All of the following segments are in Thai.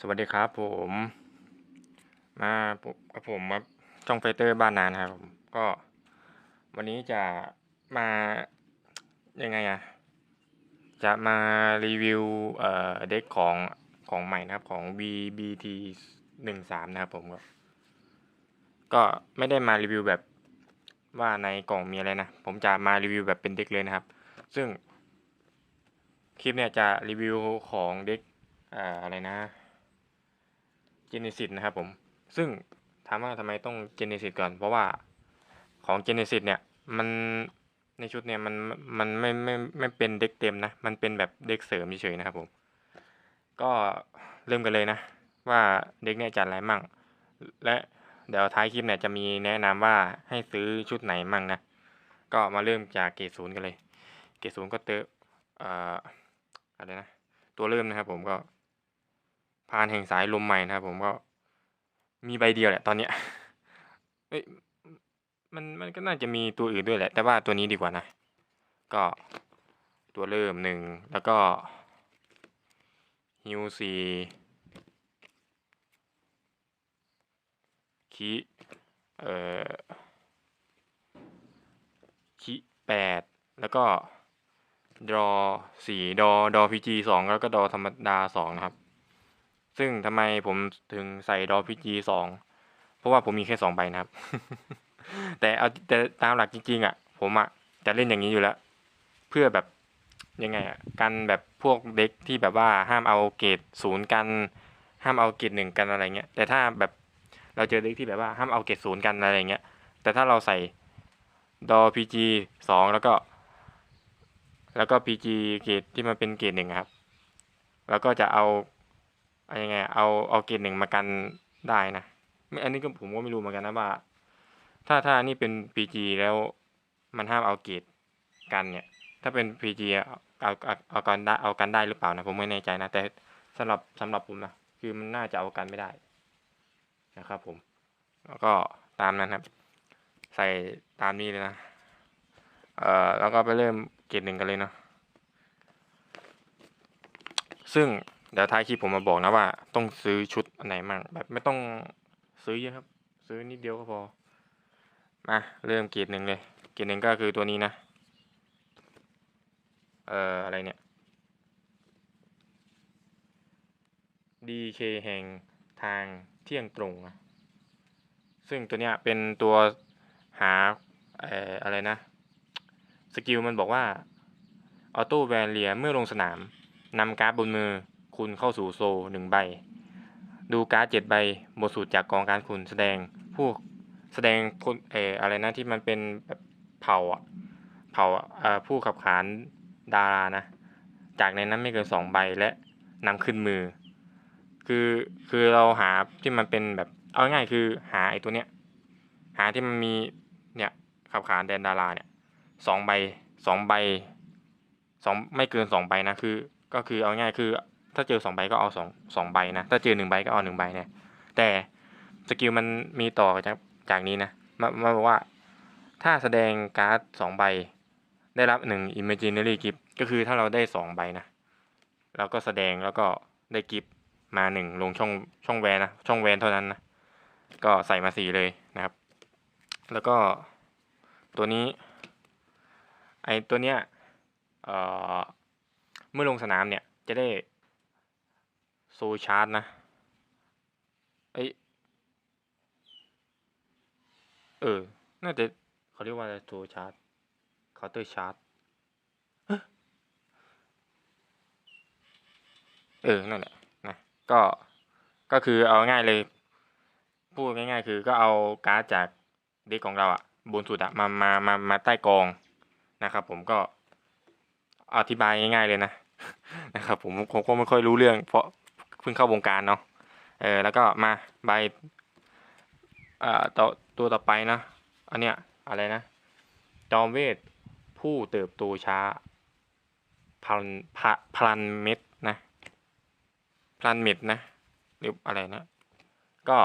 สวัสดีครับผม มากับผมครับช่องไฟเตอร์บ้านนานะครับผมก็ วันนี้จะมายังไงอะจะมารีวิวเอ่อเด็กของของใหม่นะครับของ VBT หนึ่งสามนะครับผมก็ก็ไม่ได้มารีวิวแบบว่าในกล่องมีอะไรนะ ผมจะมารีวิวแบบเป็นเด็กเลยนะครับ ซึ่งคลิปเนี่ยจะรีวิวของเด็กอ่าอะไรนะ เจเนซิสนะครับผม ซึ่งถามว่าทำไมต้องเจเนซิสก่อน เพราะว่าของเจเนซิสเนี่ย มันในชุดเนี่ยมันมันไม่ไม่ไม่เป็นเด็กเต็มนะ มันเป็นแบบเด็กเสริมเฉยๆนะครับผม ก็เริ่มกันเลยนะ ว่าเด็กเนี่ยจัดอะไรมั่ง และเดี๋ยวท้ายคลิปเนี่ยจะมีแนะนำว่าให้ซื้อชุดไหนมั่งนะ ก็มาเริ่มจากเกรดศูนย์กันเลย เกรดศูนย์ก็เตอเอ่ออะไรนะ ตัวเริ่มนะครับผมก็ พานแห่งสายลมใหม่นะครับผมก็มีใบเดียวแหละตอนเนี้ยเอ้ยมันมันก็น่าจะมีตัวอื่นด้วยแหละ แต่ว่าตัวนี้ดีกว่านะ ก็ตัวเริ่มหนึ่งแล้วก็ฮิวซีคีเอ่อคีแปดแล้วก็ดอสี่ดอดอพีจีสองแล้วก็ดอธรรมดาสองนะครับ ซึ่งทำไมผมถึงใส่ดอพีจีสองเพราะว่าผมมีแค่สองใบนะครับ แต่เอาแต่ตามหลักจริงๆอะ ผมอะจะเล่นอย่างนี้อยู่แล้ว เพื่อแบบยังไงอะกันแบบพวกเด็กที่แบบว่าห้ามเอาเกรดศูนย์กัน ห้ามเอาเกรดหนึ่งกันอะไรเงี้ย แต่ถ้าแบบเราเจอเด็กที่แบบว่าห้ามเอาเกรดศูนย์กันอะไรเงี้ย แต่ถ้าเราใส่ดอพีจีสองแล้วก็ แล้วก็พีจีเกรดที่มันเป็นเกรดหนึ่งครับ แล้วก็จะเอา เอายังไง เอาเอาเกรดหนึ่งมากันได้นะไม่อันนี้ก็ผมก็ไม่รู้เหมือนกันนะว่า ถ้าถ้านี่เป็น PG แล้วมันห้ามเอาเกรดกันเนี่ย ถ้าเป็น PG อะเอาเอาเอากันได้เอากันได้หรือเปล่านะผมไม่แน่ใจนะแต่สำหรับสำหรับผมนะคือมันน่าจะเอากันไม่ได้นะครับ ผม แล้วก็ตามนั้นครับ ใส่ตามนี้เลยนะเอ่อแล้วก็ไปเริ่มเกรดหนึ่งกันเลยเนาะซึ่ง เดี๋ยวท้ายคลิปผมมาบอกนะว่า ต้องซื้อชุดอันไหนมั่งแบบไม่ต้องซื้อเยอะครับ ซื้อนิดเดียวก็พอ มาเริ่มเกรดหนึ่งเลยเกรดหนึ่งก็คือตัวนี้นะ เอ่ออะไรเนี่ย DK แห่งทางเที่ยงตรงนะซึ่งตัวเนี้ยเป็นตัวหาเอ่ออะไรนะ สกิลมันบอกว่า ออโต้แวนเลียเมื่อลงสนามนำการ์ดบนมือ คุณเข้าสู่โซหนึ่งใบ ดูการ์ดเจ็ดใบบทสูตรจากกองการคุณแสดงผู้แสดงคนเอออะไรนะที่มันเป็นแบบเผ่าอะเผ่าเอ่อผู้ขับขานดารานะ จากในนั้นไม่เกินสองใบและนำขึ้นมือ คือคือเราหาที่มันเป็นแบบเอาง่ายคือหาไอ้ตัวเนี้ยหาที่มันมีเนี่ยขับขานแดนดาราเนี่ยสองใบสองใบสองไม่เกินสองใบนะคือ ก็คือเอาง่ายคือ ถ้าเจอสองใบก็เอาสองสองใบนะ ถ้าเจอหนึ่งใบก็เอาหนึ่งใบเนี่ยแต่สกิลมันมีต่อจากจากนี้นะมามาบอกว่าถ้าแสดงการ์ดสองใบ ได้รับหนึ่ง imaginary gift ก็คือถ้าเราได้สองใบนะเราก็แสดงแล้วก็ได้กิฟต์มาหนึ่งลงช่องช่องแวนนะช่องแวนเท่านั้นนะก็ใส่มาสี่เลยนะครับ แล้วก็ตัวนี้ไอตัวเนี้ยเอ่อเมื่อลงสนามเนี่ยจะได้ โซชาร์จนะ เอ้ย เออ น่าจะเขาเรียกว่าอะไรโซชาร์จเคาน์เตอร์ชาร์จเออ นั่นแหละ นะ ก็ ก็คือเอาง่ายเลย พูดง่ายๆ คือก็เอาการ์ดจากเด็กของเราอะบนสุดอะมา มา มา มาใต้กองนะครับ ผมก็อธิบายง่ายๆเลยนะ นะครับ ผมผมก็ไม่ค่อยรู้เรื่อง เพราะ พิ่งเข้าวงการเนาะเออแล้วก็มาใบอ่าต่อตัวต่อไปนะอันเนี้ยอะไรนะ จอมเวทผู้เติบโตช้าพลันพพลันเม็ดนะพลันเม็ดนะหรืออะไรนะ ก็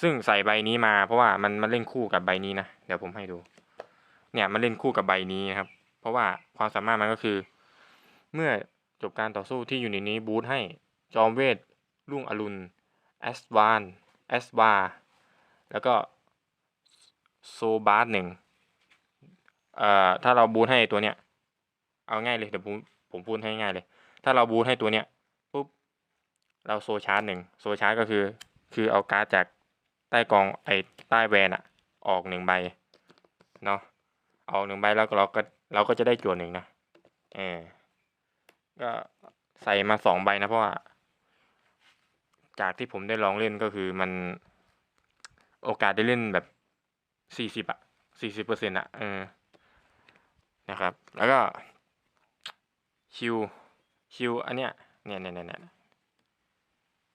ซึ่งใส่ใบนี้มาเพราะว่ามันมันเล่นคู่กับใบนี้นะเดี๋ยวผมให้ดู เนี่ยมันเล่นคู่กับใบนี้นะครับ เพราะว่าความสามารถมันก็คือ เมื่อจบการต่อสู้ที่อยู่ในนี้บูทให้ จอมเวทรุ่งอรุณแอสวานแอสวา แล้วก็โซบาร์หนึ่งเอ่อถ้าเราบูทให้ตัวเนี้ย เอาง่ายเลยเดี๋ยวผมผมพูดให้ง่ายเลย ถ้าเราบูทให้ตัวเนี้ยปุ๊บเราโซชาร์จหนึ่งโซชาร์จก็คือ คือเอาการ์ดจากใต้กองไอ้ใต้แวนอะออกหนึ่งใบเนาะออกหนึ่งใบแล้วเราก็เราก็จะได้จวนหนึ่งนะเออก็ใส่มาสองใบนะเพราะว่า จากที่ผมได้ลองเล่นก็คือมันโอกาสได้เล่นแบบสี่สิบอะสี่สิบเปอร์เซ็นต์อะเออนะครับ แล้วก็คิวคิวอันเนี้ยเนี่ยเนี่ยเนี่ย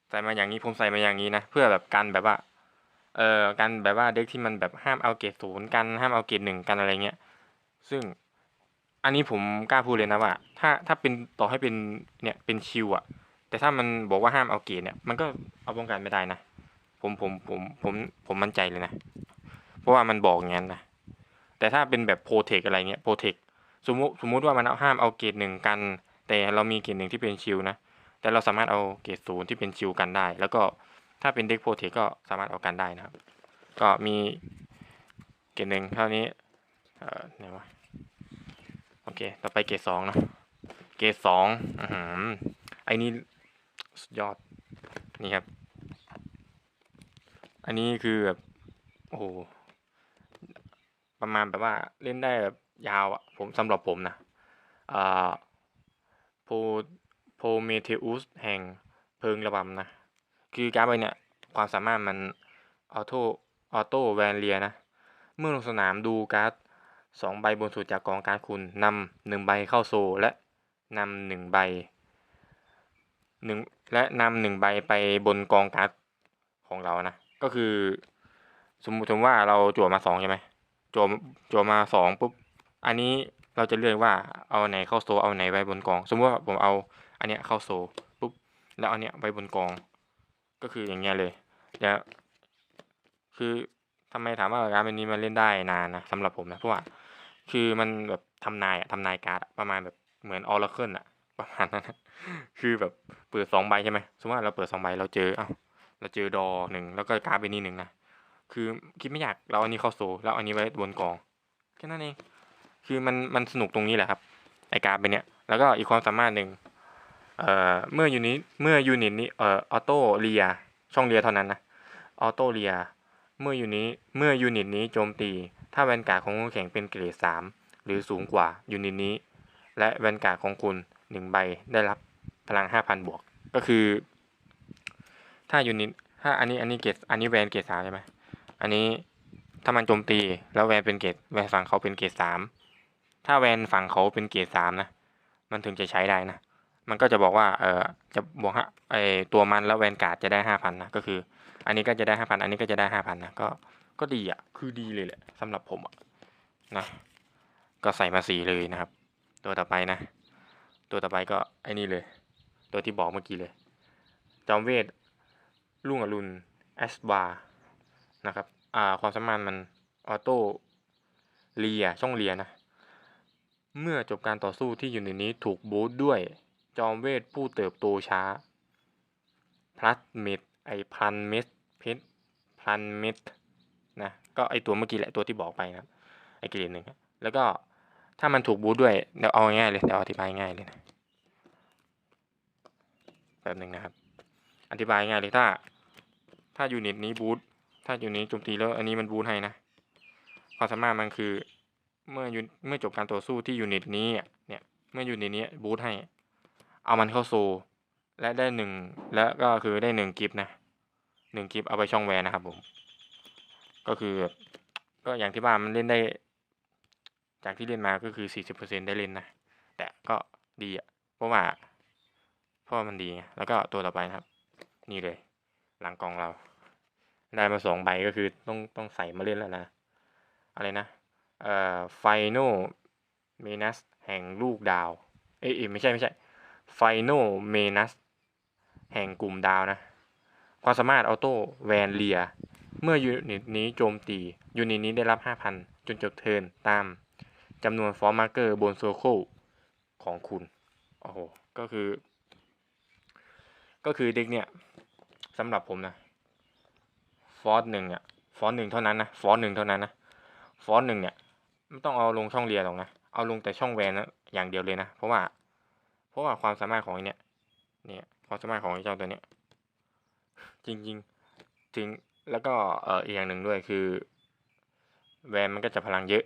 ใส่มาอย่างนี้ผมใส่มาอย่างนี้นะเพื่อแบบกันแบบว่าเอ่อกันแบบว่าเด็กที่มันแบบห้ามเอาเกรดศูนย์กันห้ามเอาเกรดหนึ่งกันอะไรเงี้ยซึ่งอันนี้ผมกล้าพูดเลยนะว่า ถ้าถ้าเป็นต่อให้เป็นเนี่ยเป็นคิวอะ แต่ถ้ามันบอกว่าห้ามเอาเกรดเนี่ย มันก็เอาป้องกันไม่ได้นะ ผมผมผมผมผมมั่นใจเลยนะ เพราะว่ามันบอกงั้นนะ แต่ถ้าเป็นแบบโปรเทคอะไรเงี้ยโปรเทคสมมติสมมุติว่ามันเอาห้ามเอาเกรดหนึ่งกัน แต่เรามีเกรดหนึ่งที่เป็นชิลนะ แต่เราสามารถเอาเกรดศูนย์ที่เป็นชิลกันได้ แล้วก็ถ้าเป็นเด็กโปรเทคก็สามารถเอากันได้นะครับ ก็มีเกรดหนึ่งเท่านี้ เอ่อไหนวะโอเค ต่อไปเกรดสองเนะเกรดสองอือหือไอ้นี่ สุดยอด นี่ครับ อันนี้คือแบบโอ้โหประมาณแบบว่าเล่นได้แบบยาวอะผมสำหรับผมนะอ่าโพโพเมเทอุสแห่งเพลิงระบำนะ คือการ์ดใบเนี่ยความสามารถมันออโต้ออโต้แวนเลียนะ เมื่อลงสนามดูการ์ดสองใบบนสุดจากกองการคุณนำหนึ่งใบเข้าโซและนำหนึ่งใบหนึ่ง และนำหนึ่งใบไปบนกองการ์ดของเรานะ ก็คือ สมมติว่าเราจั่วมาสองใช่ไหมจั่วจั่วมาสองปุ๊บ อันนี้เราจะเลือกว่าเอาไหนเข้าโซเอาไหนไว้บนกอง สมมติว่าผมเอาอันเนี้ยเข้าโซปุ๊บแล้วเอาเนี้ยไว้บนกอง ก็คืออย่างเงี้ยเลยแล้วคือทำไมถามว่าการเป็นนี้มันเล่นได้นานนะสำหรับผมนะเพราะว่าคือมันแบบทำนายอะทำนายการ์ดประมาณแบบเหมือนออร์เคิลอะประมาณนั้น คือแบบเปิดสองใบใช่ไหมสมมติว่าเราเปิดสองใบเราเจอเอ้าเราเจอดอหนึ่งแล้วก็การ์ดเป็นนี้หนึ่งนะคือคิดไม่อยากเราอันนี้เข้าโซแล้วอันนี้ไว้บนกองแค่นั้นเองคือมันมันสนุกตรงนี้แหละครับไอการ์ดเป็นเนี้ยแล้วก็อีกความสามารถหนึ่งเอ่อเมื่อยูนิตเมื่อยูนิตนี้เอ่อออโต้เลียช่องเลียเท่านั้นนะออโต้เลียเมื่อยูนิตเมื่อยูนิตนี้โจมตี ถ้าแวนการ์ดของคู่แข่งเป็นเกรดสามหรือสูงกว่ายูนิตนี้ และแวนการ์ดของคุณหนึ่งใบได้รับ ลังห้าพันบวก ก็คือ ถ้ายูนิตถ้าอันนี้อันนี้เกรดอันนี้แวนเกรดสามใช่ไหมอันนี้ถ้ามันโจมตีแล้วแวนเป็นเกรดแวนฝั่งเขาเป็นเกรดสามถ้าแวนฝั่งเขาเป็นเกรดสามนะมันถึงจะใช้ได้นะมันก็จะบอกว่าเออจะบวกฮะไอตัวมันแล้วแวนการ์ดจะได้ห้าพันนะก็คือ อันนี้ก็จะได้ห้าพันอันนี้ก็จะได้ห้าพันนะก็ก็ดีอะคือดีเลยแหละสำหรับผมอะนะก็ใส่มาสีเลยนะครับ ตัวต่อไปนะ ตัวต่อไปก็ไอ้นี่เลย ตัวที่บอกเมื่อกี้เลย จอมเวทลุ่งอรุณแอสบานะครับ อ่า ความสามารถมันออโต้เลียช่องเลียนะ เมื่อจบการต่อสู้ที่อยู่ในนี้ถูกบูทด้วย จอมเวทผู้เติบโตช้า พลัสเม็ดไอพันเม็ดเพชรพันเม็ดนะ ก็ไอตัวเมื่อกี้แหละตัวที่บอกไปนะไอเกรดหนึ่งแล้วก็ถ้ามันถูกบูทด้วย เดี๋ยวเอาง่ายเลย เดี๋ยวอธิบายง่ายเลยนะ แบบหนึ่งนะครับ อธิบายง่ายเลยถ้า ถ้ายูนิตนี้บูทถ้ายูนิตโจมตีแล้วอันนี้มันบูทให้นะความสามารถมันคือเมื่อเมื่อจบการต่อสู้ที่ยูนิตนี้เนี่ยเมื่อยูนิตนี้บูทให้ เอามันเข้าโซ และได้หนึ่งและก็คือได้หนึ่งกิฟนะหนึ่งกิฟเอาไปช่องแวนนะครับผม ก็คือก็อย่างที่ว่ามันเล่นได้ จากที่เล่นมาก็คือสี่สิบเปอร์เซ็นได้เล่นนะ แต่ก็ดีอะเพราะว่า ราะว่ามันดี แล้วก็ตัวต่อไปนะครับ นี่เลย หลังกองเรา ได้มาสองใบก็คือต้องต้องใส่มาเล่นแล้วนะ อะไรนะ เอ่อไฟโนเมนัสแห่งลูกดาว เอ้ยไม่ใช่ไม่ใช่ไฟโนเมนัสแห่งกลุ่มดาวนะ ความสามารถออโต้แวนเลีย เมื่อยูนิตนี้โจมตี ยูนิตนี้ได้รับ 5,000 จนจบเทินตามจำนวนฟอร์มาร์เกอร์บนโซโคลของคุณ โอ้โห ก็คือ ก็คือเด็กเนี่ยสำหรับผมนะฟอสหนึ่งเนี่ยฟอสหนึ่งเท่านั้นนะฟอสหนึ่งเท่านั้นนะฟอสหนึ่งเนี่ยไม่ต้องเอาลงช่องเรียนหรอกนะเอาลงแต่ช่องแวนนะอย่างเดียวเลยนะ เพราะว่า เพราะว่าความสามารถของเนี่ยเนี่ยความสามารถของเจ้าตัวเนี้ยจริงๆถึงแล้วก็เอออีกอย่างหนึ่งด้วยคือ แวนมันก็จะพลังเยอะ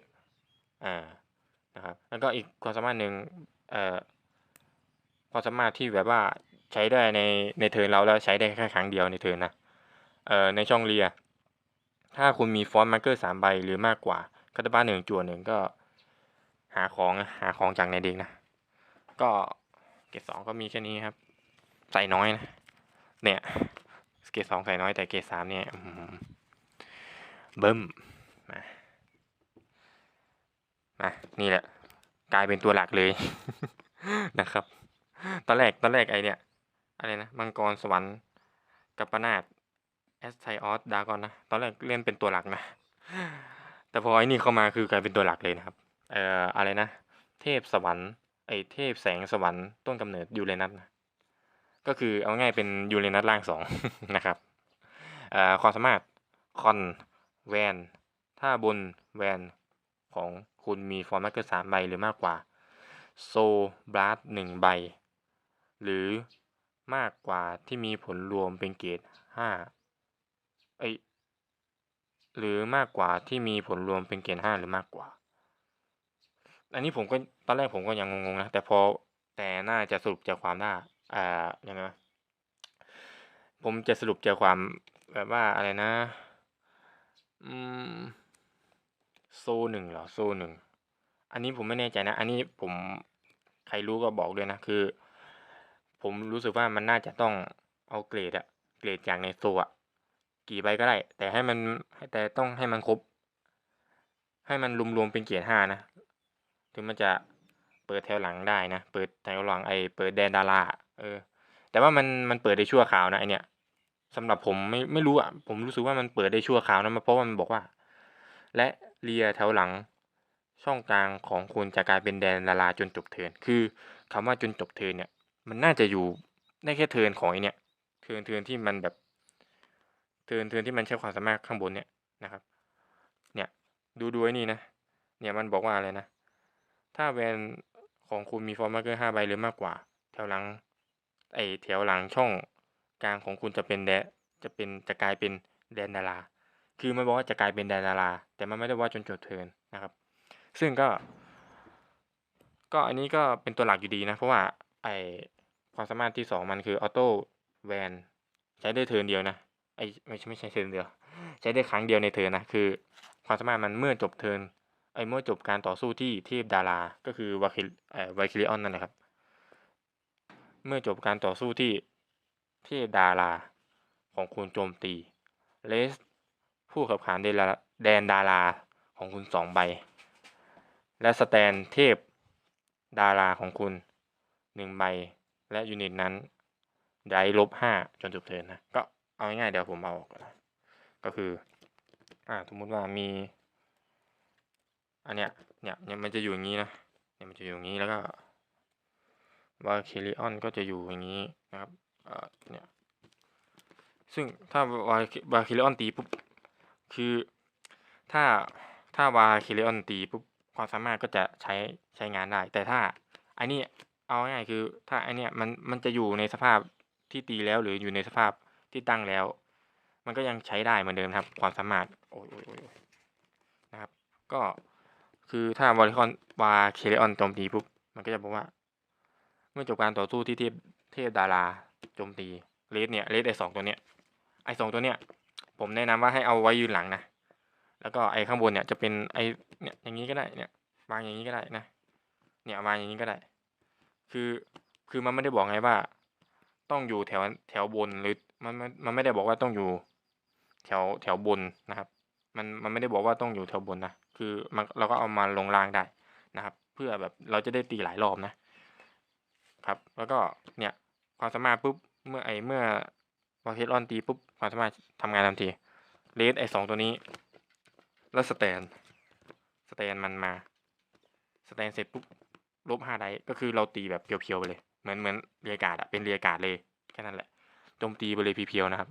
อ่านะครับแล้วก็อีกความสามารถหนึ่งเอ่อความสามารถที่แบบว่า ใช้ได้ในในเทิร์นเราแล้วใช้ได้แค่ครั้งเดียวในเทิร์นนะเอ่อในช่องเรีย ถ้าคุณมีฟอนต์มาร์เกอร์สามใบหรือมากกว่าคาตาบ้านหนึ่งจั่วหนึ่งก็หาของหาของจากในเด็กนะ ก็เกรดสองก็มีแค่นี้ครับ ใส่น้อยนะ เนี่ยเกรดสองใส่น้อยแต่เกรดสามเนี่ยเบิ้มมามานี่แหละ กลายเป็นตัวหลักเลยนะครับ ตอนแรกตอนแรกไอเนี่ย อะไรนะ มังกรสวรรค์กัปปนาตแอสไทออสดากอนนะ ตอนแรกเล่นเป็นตัวหลักนะ แต่พอไอ้นี่เข้ามาคือกลายเป็นตัวหลักเลยนะครับ เอ่อ อะไรนะ เทพสวรรค์ไอเทพแสงสวรรค์ต้นกำเนิดยูเรนัสนะก็คือเอาง่ายเป็นยูเรนัสร่างสองนะครับเอ่อความสามารถคอนแวนถ้าบนแวนของคุณมีฟอร์มากเกอร์สามใบหรือมากกว่า โซบลัสหนึ่งใบ หรือ มากกว่าที่มีผลรวมเป็นเกรดห้าเอ้ยหรือมากกว่าที่มีผลรวมเป็นเกณฑ์ห้าหรือมากกว่า อันนี้ผมก็ตอนแรกผมก็ยังงงๆนะแต่พอแต่น่าจะสรุปใจความได้อ่ายังไงผมจะสรุปใจความแบบว่าอะไรนะ อืมโซหนึ่งเหรอโซหนึ่งอันนี้ผมไม่แน่ใจนะ อันนี้ผมใครรู้ก็บอกด้วยนะคือ ผมรู้สึกว่ามันน่าจะต้องเอาเกรดอะเกรดจากในโซอะกี่ใบก็ได้ แต่ให้มันแต่ต้องให้มันครบ ให้มันรวมๆเป็นเกรติห้านะ ถึงมันจะเปิดแถวหลังได้นะ เปิดแถวหลังไอเปิดแดนดาราเออ แต่ว่ามันมันเปิดได้ชั่วคราวนะไอเนี้ยสำหรับผมไม่ไม่รู้อะ ผมรู้สึกว่ามันเปิดได้ชั่วคราวนะเพราะว่ามันบอกว่า และเลียแถวหลังช่องกลางของคุณจะกลายเป็นแดนดาราจนจบเทินคือคำว่าจนจบเทินเนี่ย มันน่าจะอยู่ได้แค่เทินของไอเนี้ยเทินเทินที่มันแบบเทินเทินที่มันใช้ความสามารถข้างบนเนี่ยนะครับ เนี่ยดูดูไอ้นี่นะ เนี่ยมันบอกว่าอะไรนะ ถ้าแวนของคุณมีฟอร์มมาเกอร์ห้าใบหรือมากกว่า แถวหลัง ไอแถวหลังช่องกลางของคุณจะเป็นแดจะเป็นจะกลายเป็นแดนดารา คือมันบอกว่าจะกลายเป็นแดนดารา แต่มันไม่ได้ว่าจนจบเทินนะครับ ซึ่งก็ ก็อันนี้ก็เป็นตัวหลักอยู่ดีนะ เพราะว่าไอ ความสามารถที่สองมันคือออโต้แวนใช้ได้เทินเดียวนะไอไม่ใช่ไม่ใช่เทินเดียว ใช้ได้ครั้งเดียวในเทินนะคือ ความสามารถมันเมื่อจบเทินไอเมื่อจบการต่อสู้ที่เทพดารา ก็คือวาคิเอ่อวาคิริออนนั่นแหละครับ เมื่อจบการต่อสู้ที่เทพดาราของคุณโจมตีเลสผู้ขับขานแดนดาราแดนดาราของคุณสองใบ และสแตนเทพดาราของคุณหนึ่งใบ และยูนิตนั้นได้ลบห้าจนจบเทิร์นนะ ก็เอาง่ายๆเดี๋ยวผมเอาออกก่อนก็คือ อ่าสมมติว่ามี อันเนี้ยเนี่ยเนี่ยมันจะอยู่อย่างนี้นะเนี่ยมันจะอยู่อย่างนี้แล้วก็วาคิริออนก็จะอยู่อย่างนี้นะครับเอ่อเนี่ยซึ่งถ้าวาวาคิริออนตีปุ๊บคือถ้าถ้าวาคิริออนตีปุ๊บความสามารถก็จะใช้ใช้งานได้ แต่ถ้าอันนี้ เอาง่ายๆคือ ถ้าไอเนี้ยมันมันจะอยู่ในสภาพที่ตีแล้วหรืออยู่ในสภาพที่ตั้งแล้ว มันก็ยังใช้ได้เหมือนเดิมครับ ความสามารถโอ้ยโอ้ยโอ้ยนะครับ ก็คือถ้าวาริคอนวาเคเลออนโจมตีปุ๊บมันก็จะบอกว่า เมื่อจบการต่อสู้ที่เทพเทพดาราโจมตีเลสเนี่ยเลสไอสองตัวเนี้ยไอสองตัวเนี้ยผมแนะนำว่าให้เอาไว้ยืนหลังนะแล้วก็ไอข้างบนเนี่ยจะเป็นไอเนี่ยอย่างนี้ก็ได้เนี่ยวางอย่างนี้ก็ได้นะ เนี่ยวางอย่างนี้ก็ได้ คือคือมันไม่ได้บอกไงว่า ต้องอยู่แถวแถวบนหรือมันมันมันไม่ได้บอกว่าต้องอยู่ แถวแถวบนนะครับ มันมันไม่ได้บอกว่าต้องอยู่แถวบนนะคือมันเราก็เอามาลงล่างได้นะครับ เพื่อแบบเราจะได้ตีหลายรอบนะครับ แล้วก็เนี่ยความสามารถปุ๊บเมื่อไอเมื่อวาเคสออนตีปุ๊บความสามารถทำงานทันทีเลสไอสองตัวนี้ แล้วสแตนสแตนมันมาสแตนเสร็จปุ๊บ ลบห้าไดก็คือเราตีแบบเพียวๆไปเลย เหมือนเหมือนเรียกาดอะเป็นเรียกาดเลยแค่นั้นแหละโจมตีบริเวณเพียวๆนะครับ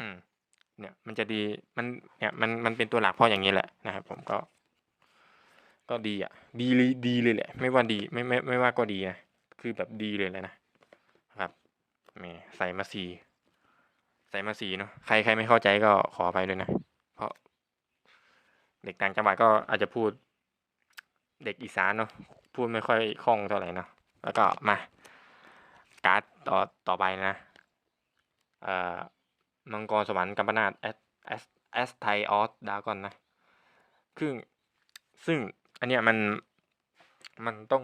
อืม เนี่ย มันจะดีมันเนี่ยมันมันเป็นตัวหลักเพราะอย่างนี้แหละนะครับผมก็ ก็ดีอะ ดีเลยดีเลยแหละ ไม่ว่าดีไม่ไม่ไม่ว่าก็ดีนะคือแบบดีเลยแหละนะครับแหมใส่มาสีใส่มาสีเนาะใครใครไม่เข้าใจก็ขอไปเลยนะ เพราะ เด็กต่างจังหวัดก็อาจจะพูด เด็กอีสานเนาะพูดไม่ค่อยคล่องเท่าไหร่เนาะแล้วก็มาการ์ดต่อต่อไปนะเอ่อมังกรสวรรค์กัมปนาตแอสแอสแอสไทออสดาก่อนนะคือซึ่งอันเนี้ยมันมันต้อง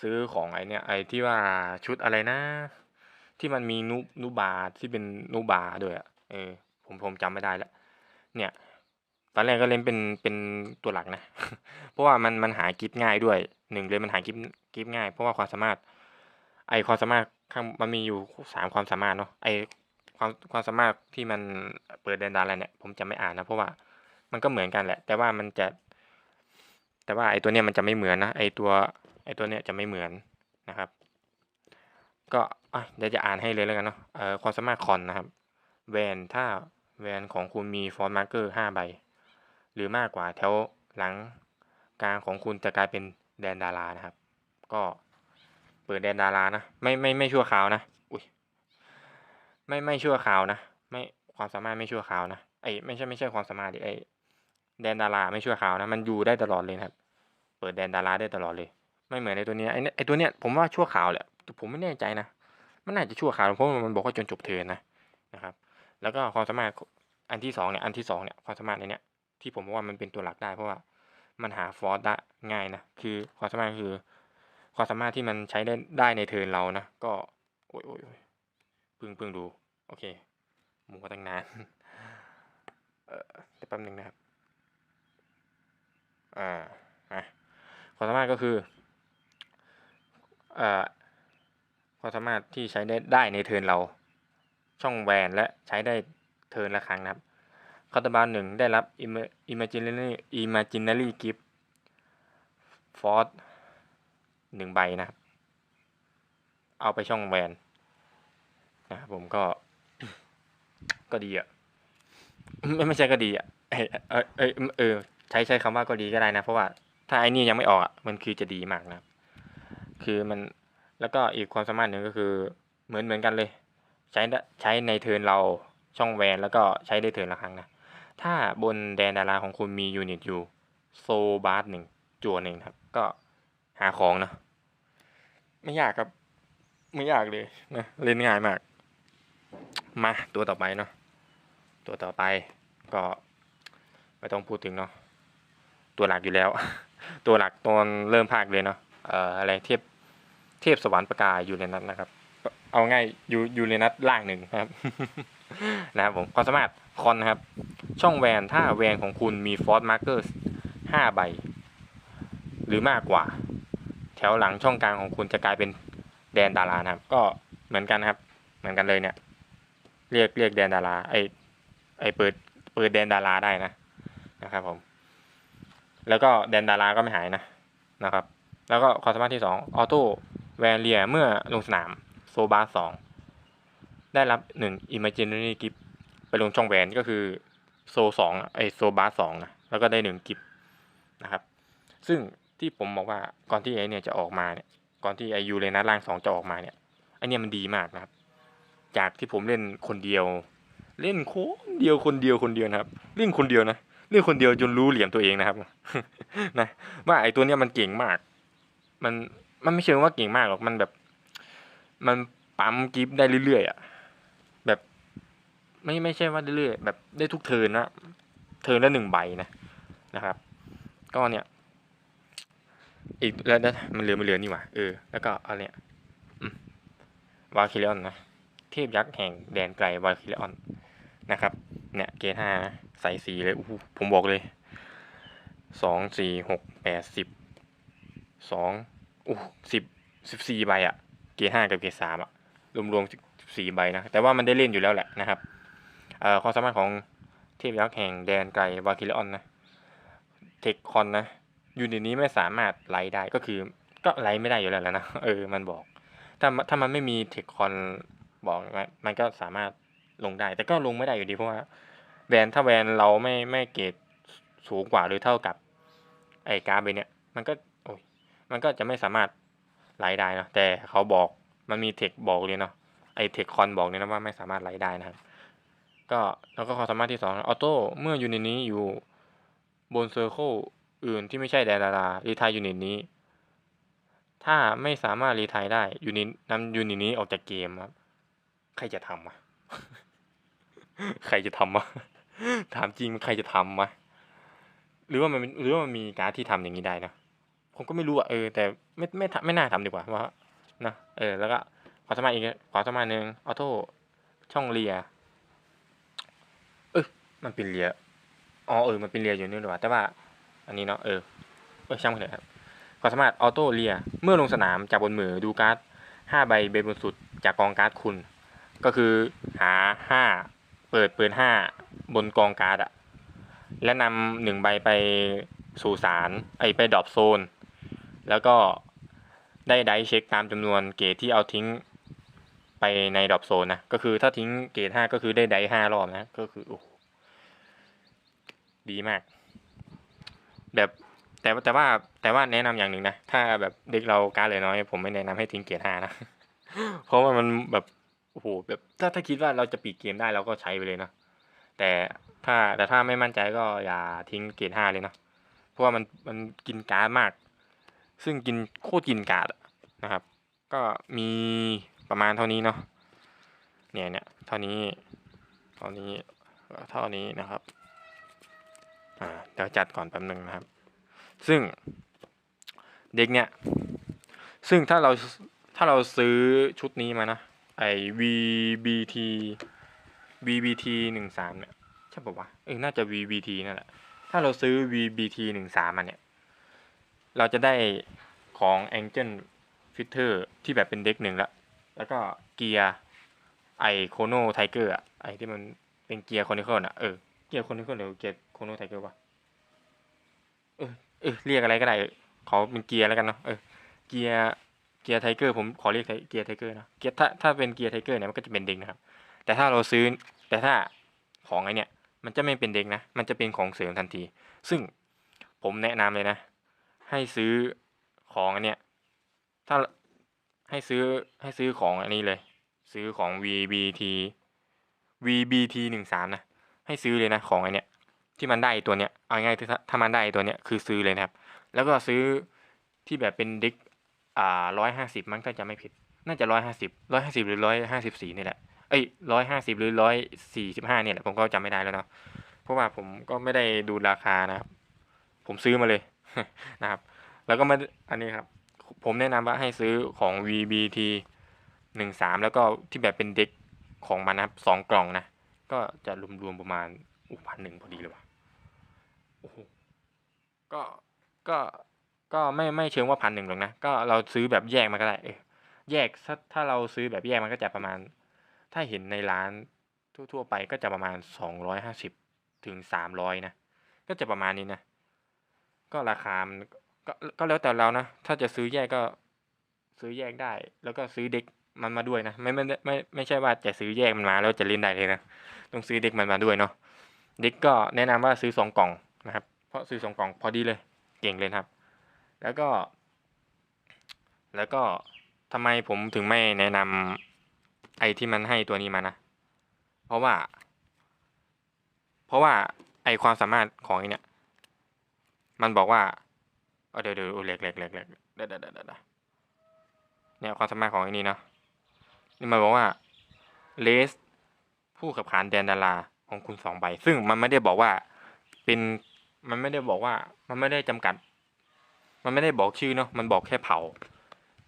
ซื้อของไอเนี้ยไอที่ว่าชุดอะไรนะ ที่มันมีนุนุบาที่เป็นนุบาด้วยอะเออผมผมจำไม่ได้แล้วเนี่ย ตอนแรกก็เล่นเป็นเป็นตัวหลักนะ เพราะว่ามันมันหากิฟง่ายด้วยหนึ่งเลยมันหากิฟกิฟง่าย เพราะว่าความสามารถ ไอความสามารถข้างมันมีอยู่สามความสามารถเนาะไอความความสามารถที่มันเปิดแดนดาอะไรเนี่ย ผมจะไม่อ่านนะ เพราะว่ามันก็เหมือนกันแหละ แต่ว่ามันจะ แต่ว่าไอตัวเนี้ยมันจะไม่เหมือนนะไอตัวไอตัวเนี้ยจะไม่เหมือนนะครับ ก็เดี๋ยวจะอ่านให้เลยแล้วกันเนาะเอ่อความสามารถคอนนะครับแวนถ้าแวนของคุณมีฟอนต์มาร์เกอร์ห้าใบ หรือมากกว่าแถวหลังกลางของคุณจะกลายเป็นแดนดารานะครับ ก็เปิดแดนดารานะไม่ไม่ไม่ชั่วคราวนะอุ้ยไม่ไม่ชั่วคราวนะ ไม่ความสามารถไม่ชั่วคราวนะไอไม่ใช่ไม่ใช่ความสามารถดิไอ้แดนดาราไม่ชั่วคราวนะ มันอยู่ได้ตลอดเลยครับ เปิดแดนดาราได้ตลอดเลย ไม่เหมือนในตัวนี้ไอ้ไอ้ตัวเนี้ยผมว่าชั่วคราวแหละผมไม่แน่ใจนะมันน่าจะชั่วคราวเพราะมันบอกว่าจนจบเทินนะนะครับ แล้วก็ความสามารถอันที่สองเนี่ยอันที่สองเนี่ยความสามารถในเนี้ย ที่ผมว่ามันเป็นตัวหลักได้เพราะว่ามันหาฟอร์สได้ง่ายนะ คือความสามารถคือความสามารถที่มันใช้ได้ได้ในเทิร์นเรานะ ก็ โอ้ยโอ้ยโอ้ยพึ่งพึ่งดู โอเคหมูมาตั้งนาน เออเดี๋ยวแป๊บหนึ่งนะครับ อ่าอะความสามารถก็คือเอ่อความสามารถที่ใช้ได้ได้ในเทิร์นเรา ช่องแวนและใช้ได้เทิร์นละครั้งนะครับ คาตาบาลหนึ่งได้รับ imaginary imaginary gift force หนึ่งใบนะครับ เอาไปช่องแวนนะครับผมก็ ก็ดีอะ ไม่ไม่ใช่ก็ดีอะเอยเอเอเออ ใช้ใช้คำว่าก็ดีก็ได้นะ เพราะว่าถ้าไอ้นี่ยังไม่ออกอะมันคือจะดีมากนะคือมันแล้วก็อีกความสามารถหนึ่งก็คือ เหมือนเหมือนกันเลย ใช้ได้ใช้ในเทิร์นเราช่องแวนแล้วก็ใช้ได้เทิร์นละครั้งนะ ถ้าบนแดนดาราของคุณมียูนิตอยู่โซบาร์หนึ่งจั่วหนึ่งครับ ก็หาของนะไม่ยากครับ ไม่ยากเลยนะเล่นง่ายมาก มาตัวต่อไปเนาะตัวต่อไปก็ไม่ต้องพูดถึงเนาะตัวหลักอยู่แล้ว ตัวหลักตอนเริ่มภาคเลยเนาะเอ่ออะไรเทียบเทพสวรรค์ประกายอยู่ในนั้นนะครับ เอาง่ายอยู่อยู่ในนัดล่างหนึ่งนะครับ นะครับผมความสามารถคอนนะครับ ช่องแวนถ้าแวนของคุณมีฟอร์สมาร์เกอร์ห้าใบ หรือมากกว่า แถวหลังช่องกลางของคุณจะกลายเป็นแดนดารานะครับ ก็เหมือนกันครับ เหมือนกันเลยเนี่ย เรียกเรียกแดนดาราไอไอเปิดเปิดแดนดาราได้นะนะครับผม แล้วก็แดนดาราก็ไม่หายนะนะครับ แล้วก็ความสามารถที่สองออโต้แวนเลียเมื่อลงสนามโซบาสองได้รับหนึ่ง imaginary gift ไปลงช่องแวนก็คือ โซสองไอโซบาสองนะแล้วก็ได้หนึ่งกิฟนะครับ ซึ่งที่ผมบอกว่าก่อนที่ไอเนี่ยจะออกมาเนี่ย ก่อนที่ไอยูเรนัสล่างสองจะออกมาเนี่ยไอเนี่ยมันดีมากนะครับ จากที่ผมเล่นคนเดียว เล่นคนเดียวคนเดียวคนเดียวนะครับ เล่นคนเดียวนะเล่นคนเดียวจนรู้เหลี่ยมตัวเองนะครับ นะว่าไอตัวเนี้ยมันเก่งมาก มันมันไม่เชิงว่าเก่งมากหรอกมันแบบ มันปั๊มกิฟได้เรื่อยๆอะ ไม่ไม่ใช่ว่าเรื่อยๆแบบได้ทุกเทินนะเทินละหนึ่งใบนะนะครับ ก็เนี่ยอีกแล้วนะมันเหลือมันเหลือนี่หว่าเออแล้วก็อะไรเนี่ยวาคิเลออนนะเทพยักษ์แห่งแดนไกลวาคิเลออนนะครับ เนี่ยเกทห้าใส่สีเลยอู้ผมบอกเลยสองสี่หกแปดสิบสองอู้สิบสิบสี่ใบอะเกห้ากับเกสามอะรวมๆสิบสี่ใบนะแต่ว่ามันได้เล่นอยู่แล้วแหละนะครับ ความสามารถของเทพยักษ์แห่งแดนไกลวาคิเลออนนะเทคคอนนะยูนิตนี้ไม่สามารถไลท์ได้ก็คือก็ไลท์ไม่ได้อยู่แล้วแหละนะเออมันบอก ถ้าถ้ามันไม่มีเทคคอนบอกมันก็สามารถลงได้ แต่ก็ลงไม่ได้อยู่ดีเพราะว่าแวนถ้าแวนเราไม่ไม่เกรดสูงกว่าหรือเท่ากับไอ้การ์ดใบเนี้ยมันก็โอ้ยมันก็จะไม่สามารถไลฟ์ได้นะแต่เขาบอกมันมีเทคบอกเลยเนาะไอเทคคอนบอกเลยนะว่าไม่สามารถไลฟ์ได้นะครับ ก็แล้วก็ความสามารถที่สองออโต้เมื่อยูนิตนี้อยู่บนเซอร์เคิลอื่นที่ไม่ใช่แดนดารารีไทายยูนิตนี้ ถ้าไม่สามารถรีไทายได้ยูนิตนำยูนิตนี้ออกจากเกมครับ ใครจะทำวะใครจะทำวะถามจริงใครจะทำวะหรือว่ามันหรือว่ามันมีการดที่ทำอย่างนี้ได้นะผมก็ไม่รู้อะเออแต่ไม่ไม่ไม่น่าทำดีกว่าว่านะเออแล้วก็ความสามารถอีกความสามารถหนึ่งออโต้ช่องเลีย มันเป็นเลียอ๋อเออมันเป็นเลียอยู่นี่หรือว่าแต่ว่า อันนี้เนาะเออเออช่างมันเถอะครับความสามารถออโต้เลียเมื่อลงสนามจากบนมือดูการ์ดห้าใบเบนบนสุดจากกองการ์ดคุณ ก็คือหาห้าเปิดเปิดห้าบนกองการ์ดอะและนำหนึ่งใบไปสู่สารไอไปดรอปโซน แล้วก็ได้ไดเช็คตามจำนวนเกรดที่เอาทิ้งไปในดรอปโซนนะ ก็คือถ้าทิ้งเกรดห้าก็คือได้ไดห้ารอบนะ ก็คือโอ้โห ดีมาก แบบแต่แต่ว่าแต่ว่าแนะนำอย่างหนึ่งนะ ถ้าแบบเด็กเราการเลือน้อย ผมไม่แนะนำให้ทิ้งเกียรดห้านะ เพราะว่ามันแบบโอ้โหแบบถ้าถ้าคิดว่าเราจะปิดเกมได้เราก็ใช้ไปเลยเนาะแต่ถ้าแต่ถ้าไม่มั่นใจก็อย่าทิ้งเกียรดห้าเลยเนาะเพราะว่ามันมันกินการ์ดมาก ซึ่งกินโคตรกินการ์ดนะครับ ก็มีประมาณเท่านี้เนาะเนี่ยเนี่ยเท่านี้ เท่านี้เท่านี้นะครับ อ่าเดี๋ยวจัดก่อนแป๊บนึงนะครับ ซึ่งเด็กเนี่ย ซึ่งถ้าเราถ้าเราซื้อชุดนี้มานะ ไอ VBT VBT หนึ่งสามเนี่ย ใช่ป่าวะเออน่าจะ VBT นั่นแหละ ถ้าเราซื้อ VBT หนึ่งสามมาเนี่ย เราจะได้ของ Angel Fitter ที่แบบเป็นเด็กหนึ่งละ แล้วก็เกียร์ไอโคโนไทเกอร์อะไอที่มันเป็นเกียร์คอนิเคิลอะเออ กียร์คอนิเคิลหรือเกียร์โคโนไทเกอร์วะเออเออเรียกอะไรก็ได้ขอเป็นเกียร์แล้วกันเนาะเออเกียร์เกียร์ไทเกอร์ผมขอเรียกเกียร์ไทเกอร์นะเกียร์ถ้าถ้าเป็นเกียร์ไทเกอร์เนี่ยมันก็จะเป็นเด็กนะครับ แต่ถ้าเราซื้อแต่ถ้าของไอเนี่ย มันจะไม่เป็นเด็กนะ มันจะเป็นของเสริมทันที ซึ่งผมแนะนำเลยนะ ให้ซื้อของอันเนี้ยถ้าให้ซื้อให้ซื้อของอันนี้เลย ซื้อของ VBT VBT หนึ่งสามนะ ให้ซื้อเลยนะของอันเนี้ยที่มันได้ตัวเนี้ยเอาง่ายถ้ามันได้ตัวเนี้ยคือซื้อเลยนะครับ แล้วก็ซื้อที่แบบเป็นด็กอ่าร้อยห้าสิบมั้งถ้าจะไม่ผิด น่าจะร้อยห้าสิบร้อยห้าสิบหรือร้อยห้าสิบสี่นี่แหละเอ้ยร้อยห้าสิบหรือร้อยสี่สิบห้าเนี่ยแหละผมก็จำไม่ได้แล้วเนาะเพราะว่าผมก็ไม่ได้ดูราคานะครับ ผมซื้อมาเลยนะครับ แล้วก็มาอันนี้ครับ ผมแนะนำว่าให้ซื้อของ VBT หนึ่งสามแล้วก็ที่แบบเป็นเด็กของมันนะครับสองกล่องนะ ก็จะรวมๆประมาณอุพันหนึ่งพอดีเลยว่ะโอ้โหก็ก็ก็ไม่ไม่เชิงว่าพันหนึ่งหรอกนะ ก็เราซื้อแบบแยกมาก็ได้เออแยกถ้าถ้าเราซื้อแบบแยกมันก็จะประมาณ ถ้าเห็นในร้านทั่ว ๆ ไปก็จะประมาณสองร้อยห้าสิบถึงสามร้อยนะ ก็จะประมาณนี้นะ ก็ราคามก็ก็แล้วแต่เรานะ ถ้าจะซื้อแยกก็ซื้อแยกได้ แล้วก็ซื้อเด็ก มันมาด้วยนะไม่ไม่ไม่ไม่ไม่ใช่ว่าจะซื้อแยกมันมาแล้วจะเล่นได้เลยนะต้องซื้อเด็กมันมาด้วยเนาะเด็กก็แนะนำว่าซื้อสองกล่องนะครับ เพราะซื้อสองกล่องพอดีเลยเก่งเลยครับ แล้วก็ แล้วก็ทำไมผมถึงไม่แนะนำไอ้ที่มันให้ตัวนี้มานะ เพราะว่า เพราะว่าไอความสามารถของไอเนี่ยมันบอกว่าเออเดี๋ยวเดี๋ยวเล็กเล็กเล็กเล็กเดี๋ยวเดี๋ยวเดี๋ยวเดี๋ยวเนี่ยความสามารถของไอนี้เนาะ นี่มันบอกว่าเลสผู้ขับขานแดนดาราของคุณสองใบ ซึ่งมันไม่ได้บอกว่าเป็นมันไม่ได้บอกว่า มันไม่ได้จำกัด มันไม่ได้บอกชื่อเนาะมันบอกแค่เผา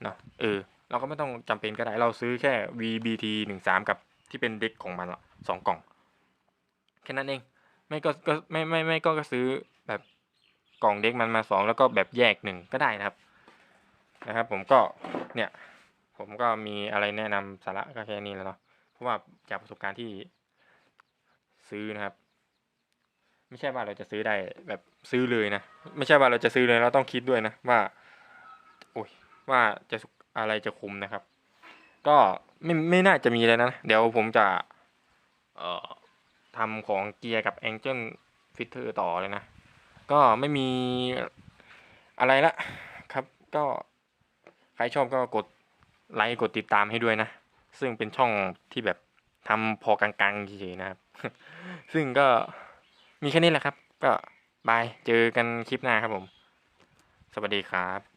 เนาะเออ เราก็ไม่ต้องจำเป็นก็ได้ เราซื้อแค่ VBT หนึ่งสามกับที่เป็นเด็กของมันละสองกล่อง แค่นั้นเอง ไม่ก็ก็ไม่ไม่ไม่ก็ก็ซื้อแบบกล่องเด็กมันมาสองแล้วก็แบบแยกหนึ่งก็ได้นะครับ นะครับ ผมก็เนี่ย ผมก็มีอะไรแนะนำสาระก็แค่นี้แล้วเนาะเพราะว่าจากประสบการณ์ที่ซื้อนะครับ ไม่ใช่ว่าเราจะซื้อได้แบบซื้อเลยนะไม่ใช่ว่าเราจะซื้อเลยเราต้องคิดด้วยนะว่าโอ้ยว่าจะอะไรจะคุมนะครับ ก็ไม่ไม่น่าจะมีเลยนะ เดี๋ยวผมจะเอ่อทำของเกียร์กับ Angel Fitter ต่อเลยนะ ก็ไม่มีอะไรละครับ ก็ใครชอบก็กด ไลค์กดติดตามให้ด้วยนะ ซึ่งเป็นช่องที่แบบทำพอกลางๆเฉยๆนะครับ ซึ่งก็มีแค่นี้แหละครับ ก็บายเจอกันคลิปหน้าครับผม สวัสดีครับ